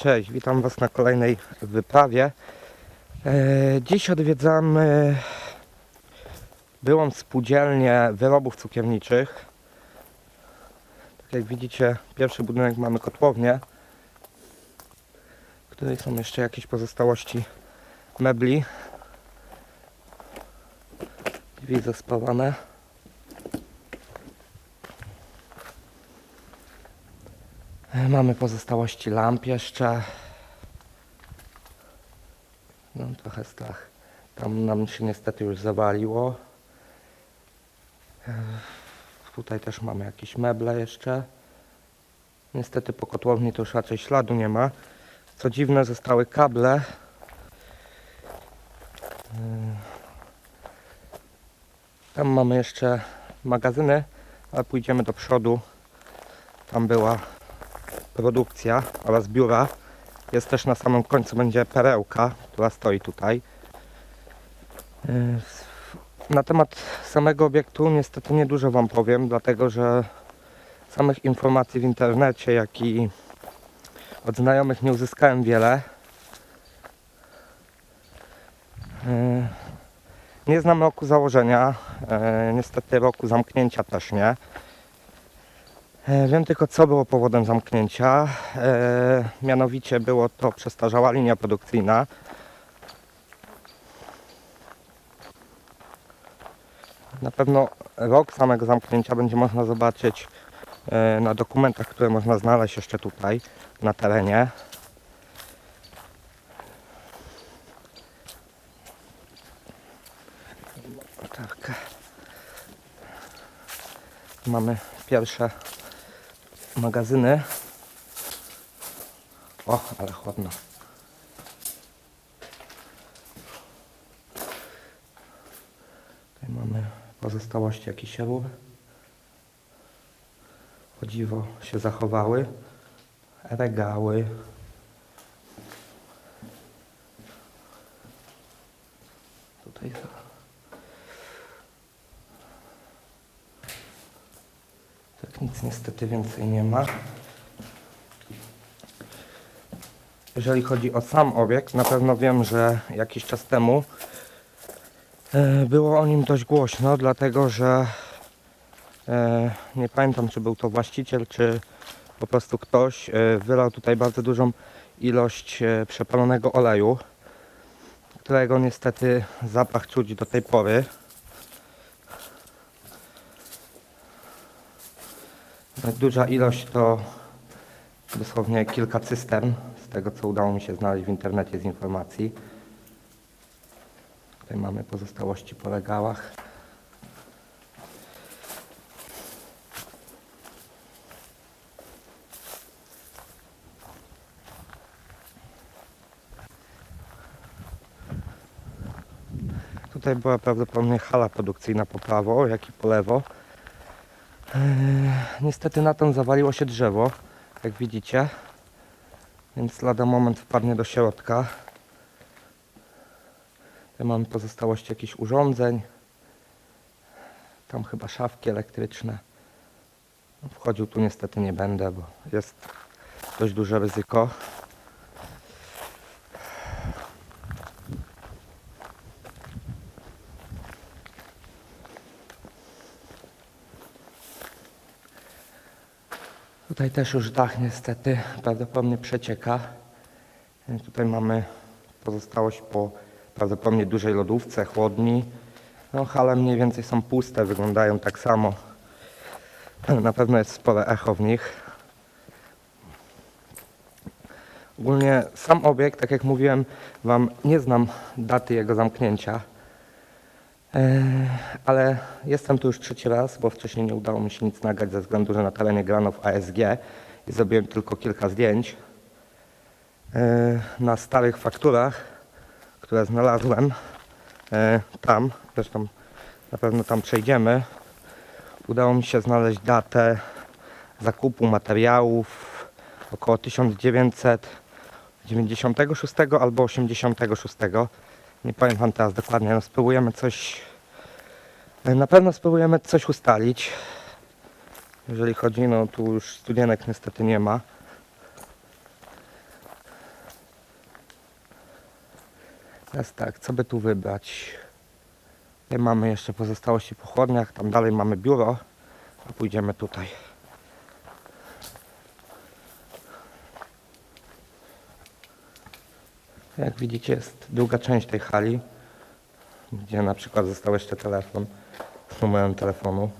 Cześć, witam Was na kolejnej wyprawie. E, dziś odwiedzamy byłą spółdzielnię wyrobów cukierniczych. Tak jak widzicie, pierwszy budynek mamy kotłownię, w której są jeszcze jakieś pozostałości mebli. Drzwi zaspawane. Mamy pozostałości lamp jeszcze. No trochę strach. Tam nam się niestety już zawaliło. E, Tutaj też mamy jakieś meble jeszcze. Niestety po kotłowni to już raczej śladu nie ma. Co dziwne zostały kable. E, Tam mamy jeszcze magazyny, ale pójdziemy do przodu. Tam była produkcja oraz biura. Jest też na samym końcu będzie perełka, która stoi tutaj. Yy, Na temat samego obiektu niestety niedużo Wam powiem, dlatego że samych informacji w internecie, jak i od znajomych nie uzyskałem wiele. Yy, Nie znam roku założenia, yy, niestety roku zamknięcia też nie. E, Wiem tylko, co było powodem zamknięcia. E, mianowicie było to przestarzała linia produkcyjna. Na pewno rok samego zamknięcia będzie można zobaczyć e, na dokumentach, które można znaleźć jeszcze tutaj na terenie. Tak. Mamy pierwsze magazyny. O, ale chłodno. Tutaj mamy pozostałości rur. O dziwo się zachowały. Regały. Tutaj nic niestety więcej nie ma. Jeżeli chodzi o sam obiekt, na pewno wiem, że jakiś czas temu e, było o nim dość głośno, dlatego że e, nie pamiętam, czy był to właściciel, czy po prostu ktoś e, wylał tutaj bardzo dużą ilość przepalonego oleju, którego niestety zapach czuć do tej pory. Duża ilość to dosłownie kilka cystern, z tego co udało mi się znaleźć w internecie z informacji. Tutaj mamy pozostałości po regałach. Tutaj była prawdopodobnie hala produkcyjna po prawo, jak i po lewo. Eee, Niestety na tym zawaliło się drzewo, jak widzicie. Więc lada moment wpadnie do środka. Tutaj mamy pozostałości jakichś urządzeń. Tam chyba szafki elektryczne. Wchodził tu niestety nie będę, bo jest dość duże ryzyko. Tutaj też już dach niestety prawdopodobnie przecieka. Tutaj mamy pozostałość po prawdopodobnie dużej lodówce, chłodni. No hale mniej więcej są puste, wyglądają tak samo. Na pewno jest spore echo w nich. Ogólnie sam obiekt, tak jak mówiłem Wam, nie znam daty jego zamknięcia. E, ale jestem tu już trzeci raz, bo wcześniej nie udało mi się nic nagrać ze względu, że na terenie grano w ASG i zrobiłem tylko kilka zdjęć e, na starych fakturach, które znalazłem e, tam, zresztą na pewno tam przejdziemy. Udało mi się znaleźć datę zakupu materiałów około 1996 albo 86 nie pamiętam teraz dokładnie, no spróbujemy coś, e, na pewno spróbujemy coś ustalić. Jeżeli chodzi, no tu już studienek niestety nie ma. Teraz tak, co by tu wybrać? Tutaj mamy jeszcze pozostałości po chłodniach, tam dalej mamy biuro, a pójdziemy tutaj. Jak widzicie jest druga część tej hali, gdzie na przykład został jeszcze telefon z numerem telefonu.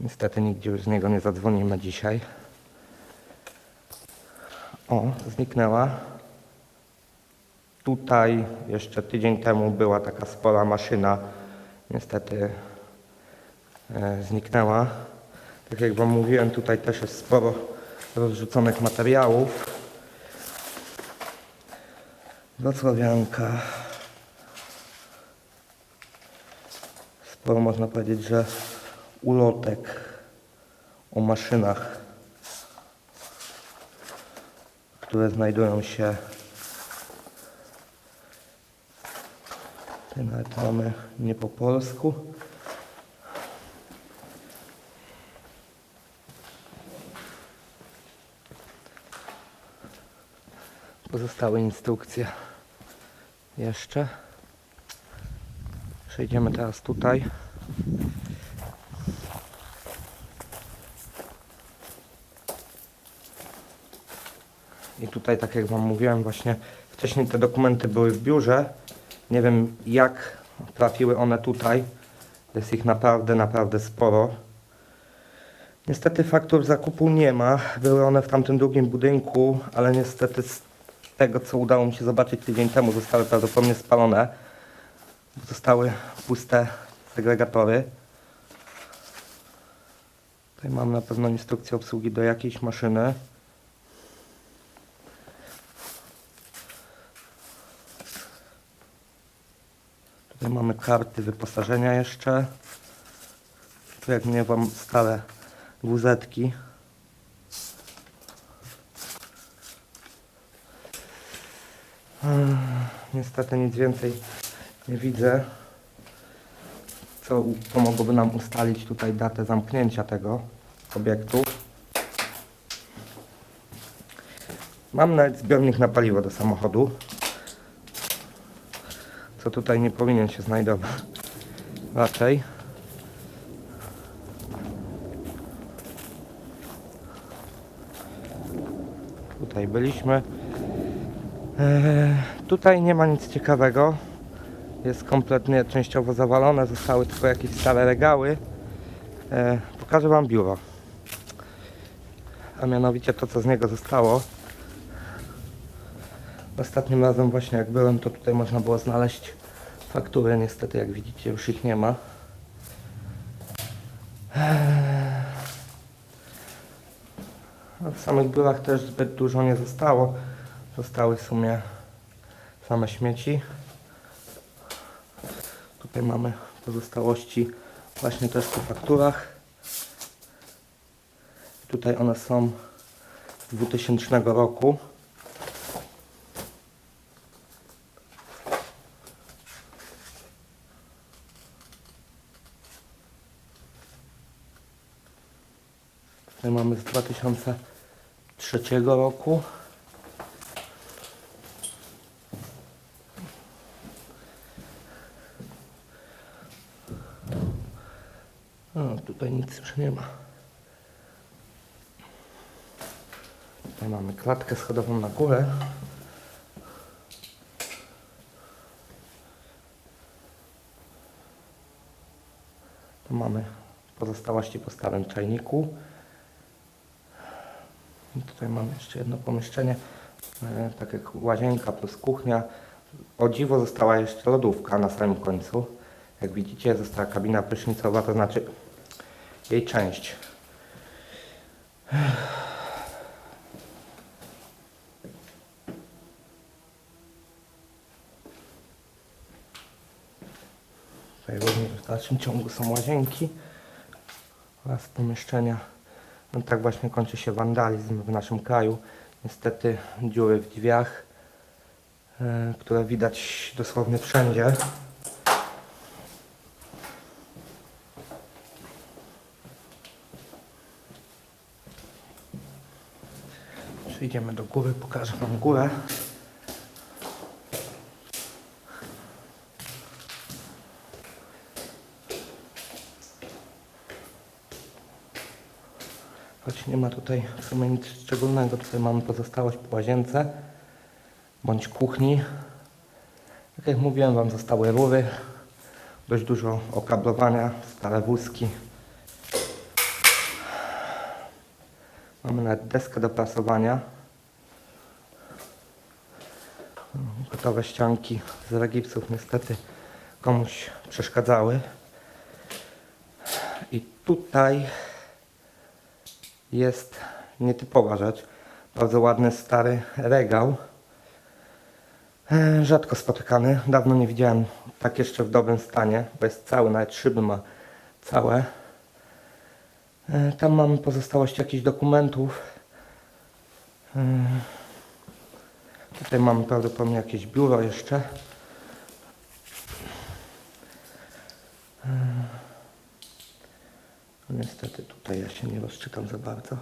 Niestety nigdzie już z niego nie zadzwonimy dzisiaj. O, zniknęła. Tutaj jeszcze tydzień temu była taka spora maszyna. Niestety e, zniknęła. Tak jak Wam mówiłem, tutaj też jest sporo rozrzuconych materiałów. Wrocławianka. Sporo można powiedzieć, że ulotek o maszynach, które znajdują się Tutaj nawet mamy nie po polsku. Pozostałe instrukcje jeszcze. Przejdziemy teraz tutaj. I tutaj, tak jak Wam mówiłem, właśnie wcześniej te dokumenty były w biurze. Nie wiem, jak trafiły one tutaj. Jest ich naprawdę, naprawdę sporo. Niestety faktur zakupu nie ma. Były one w tamtym drugim budynku, ale niestety tego, co udało mi się zobaczyć tydzień temu, zostały prawdopodobnie spalone. Zostały puste segregatory. Tutaj mam na pewno instrukcję obsługi do jakiejś maszyny. Tutaj mamy karty wyposażenia jeszcze. Tu jak mnie wam wuzetki. Ech, Niestety nic więcej nie widzę, co pomogłoby nam ustalić tutaj datę zamknięcia tego obiektu. Mam nawet zbiornik na paliwo do samochodu co tutaj nie powinien się znajdować. Raczej. Tutaj byliśmy. Eee, tutaj nie ma nic ciekawego. Jest kompletnie częściowo zawalone. Zostały tylko jakieś stare regały. Eee, pokażę Wam biuro. A mianowicie to, co z niego zostało. Ostatnim razem właśnie jak byłem, to tutaj można było znaleźć faktury. Niestety, jak widzicie, już ich nie ma. A W samych biurach też zbyt dużo nie zostało. Zostały w sumie same śmieci. Tutaj mamy pozostałości właśnie też po fakturach. Tutaj one są z 2000 roku. Tutaj mamy z 2003 roku. O, tutaj nic już nie ma. Tutaj mamy klatkę schodową na górę. Tu mamy pozostałości po starym czajniku. I tutaj mamy jeszcze jedno pomieszczenie, e, tak jak łazienka plus kuchnia. O dziwo została jeszcze lodówka na samym końcu. Jak widzicie została kabina prysznicowa, to znaczy jej część. Tutaj również w dalszym ciągu są łazienki oraz pomieszczenia. No tak właśnie kończy się wandalizm w naszym kraju. Niestety dziury w drzwiach, e, które widać dosłownie wszędzie. Idziemy do góry, pokażę Wam górę. Choć nie ma tutaj w sumie nic szczególnego, tutaj mamy pozostałość po łazience bądź kuchni. Tak jak mówiłem Wam, zostały rury, dość dużo okablowania, stare wózki. Mamy nawet deskę do prasowania. Gotowe ścianki z regipsów niestety komuś przeszkadzały. I tutaj jest nietypowa rzecz. Bardzo ładny, stary regał. E, Rzadko spotykany. Dawno nie widziałem tak jeszcze w dobrym stanie, bo jest cały, nawet szyby ma całe. E, Tam mamy pozostałość jakichś dokumentów. Tutaj mamy prawdopodobnie jakieś biuro jeszcze. No Niestety tutaj ja się nie rozczytam za bardzo.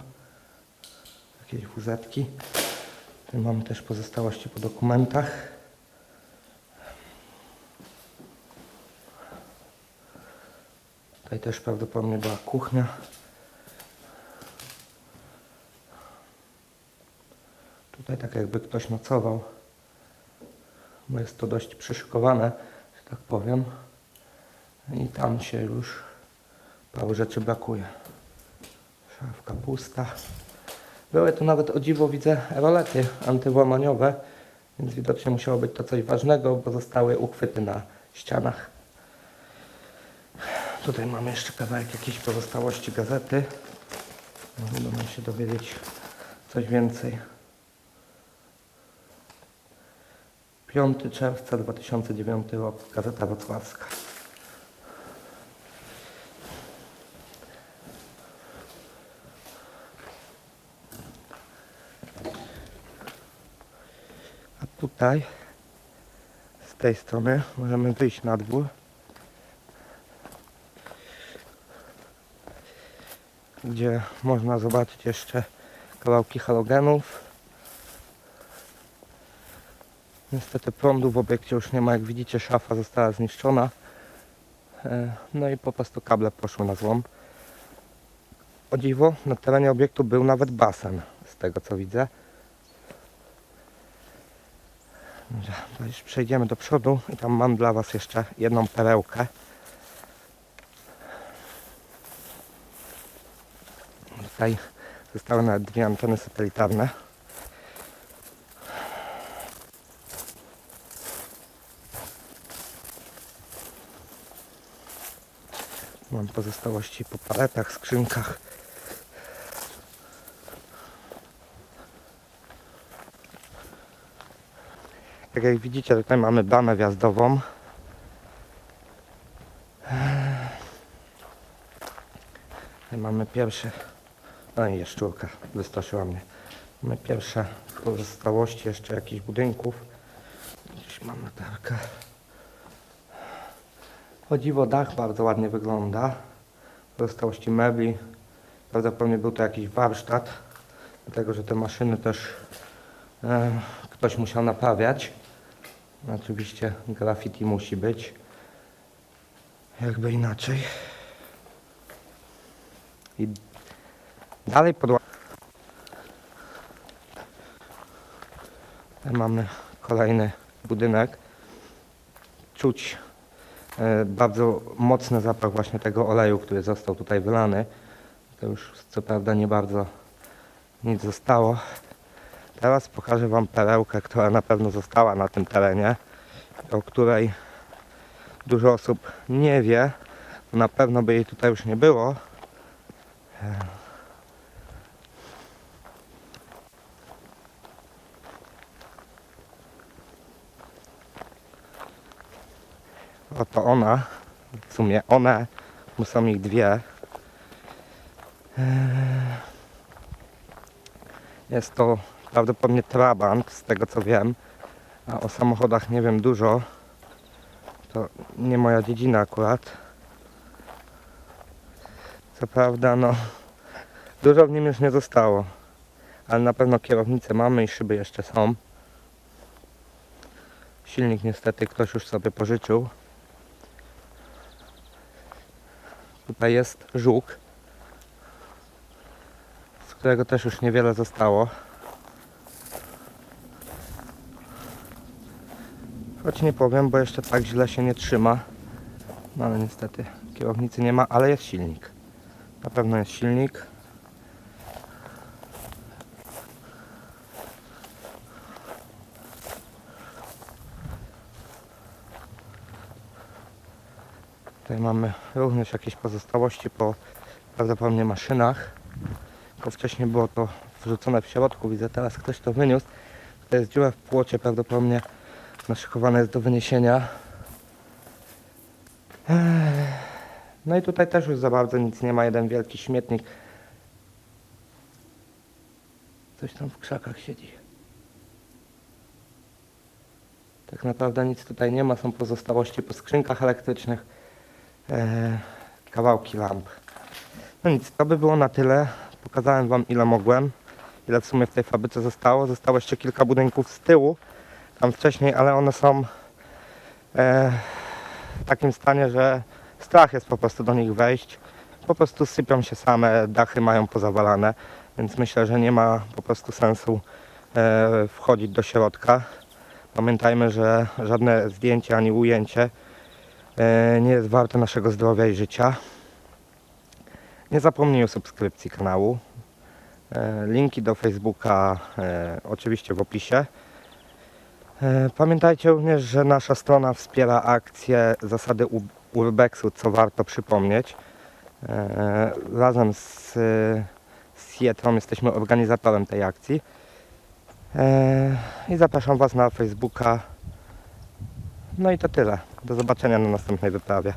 Jakieś wuzetki. Tutaj mamy też pozostałości po dokumentach. Tutaj też prawdopodobnie była kuchnia. Tutaj tak jakby ktoś nocował. Bo jest to dość przyszykowane, że tak powiem. I tam się już paru rzeczy brakuje. Szafka pusta. Były tu nawet o dziwo widzę rolety antywłamaniowe, więc widocznie musiało być to coś ważnego, bo zostały uchwyty na ścianach. Tutaj mamy jeszcze kawałek jakiejś pozostałości gazety. Może uda nam się dowiedzieć coś więcej. 5 czerwca 2009 rok, Gazeta Wrocławska. A tutaj, z tej strony, możemy wyjść na dwór. Gdzie można zobaczyć jeszcze kawałki halogenów. Niestety prądu w obiekcie już nie ma, jak widzicie szafa została zniszczona. E, No i po prostu kable poszły na złom. O dziwo, na terenie obiektu był nawet basen, z tego co widzę. Już przejdziemy do przodu i tam mam dla Was jeszcze jedną perełkę. Tutaj zostały nawet dwie anteny satelitarne. Mam pozostałości po paletach, skrzynkach. Tak jak widzicie, tutaj mamy bramę wjazdową. Tutaj mamy pierwsze. No i jaszczurka wystraszyła mnie. Mamy pierwsze pozostałości jeszcze jakichś budynków. Gdzieś mam latarkę. O dziwo dach bardzo ładnie wygląda. Pozostałości mebli. Prawdopodobnie był to jakiś warsztat. Dlatego, że te maszyny też e, ktoś musiał naprawiać. Oczywiście graffiti musi być. Jakby inaczej. I dalej podła... Tutaj mamy kolejny budynek. Czuć bardzo mocny zapach właśnie tego oleju, który został tutaj wylany. To już co prawda nie bardzo nic zostało. Teraz pokażę Wam perełkę, która na pewno została na tym terenie, o której dużo osób nie wie. Na pewno by jej tutaj już nie było. Oto ona, w sumie one, bo są ich dwie. Eee, Jest to prawdopodobnie Trabant, z tego co wiem. A o samochodach nie wiem dużo. To nie moja dziedzina akurat. Co prawda, no, dużo w nim już nie zostało. Ale na pewno kierownicę mamy i szyby jeszcze są. Silnik niestety ktoś już sobie pożyczył. Tutaj jest żuk. którego też już niewiele zostało. Choć nie powiem, bo jeszcze tak źle się nie trzyma. No ale niestety kierownicy nie ma, ale jest silnik. Na pewno jest silnik. Mamy również jakieś pozostałości po prawdopodobnie maszynach. Tylko wcześniej było to wrzucone w środku. Widzę teraz ktoś to wyniósł. To jest dziura w płocie, prawdopodobnie naszykowane jest do wyniesienia. No i tutaj też już za bardzo nic nie ma. Jeden wielki śmietnik. Coś tam w krzakach siedzi. Tak naprawdę nic tutaj nie ma. Są pozostałości po skrzynkach elektrycznych. E, kawałki lamp. No nic, to by było na tyle. Pokazałem Wam ile mogłem, ile w sumie w tej fabryce zostało. Zostało jeszcze kilka budynków z tyłu, tam wcześniej, ale one są e, w takim stanie, że strach jest po prostu do nich wejść. Po prostu sypią się same, dachy mają pozawalane, więc myślę, że nie ma po prostu sensu e, wchodzić do środka. Pamiętajmy, że żadne zdjęcie ani ujęcie nie jest warte naszego zdrowia i życia. Nie zapomnij o subskrypcji kanału. E, Linki do Facebooka e, oczywiście w opisie. E, Pamiętajcie również, że nasza strona wspiera akcję zasady Urbexu, co warto przypomnieć. E, Razem z, e, z Jetrą jesteśmy organizatorem tej akcji. E, I zapraszam Was na Facebooka. No i to tyle. Do zobaczenia na następnej wyprawie.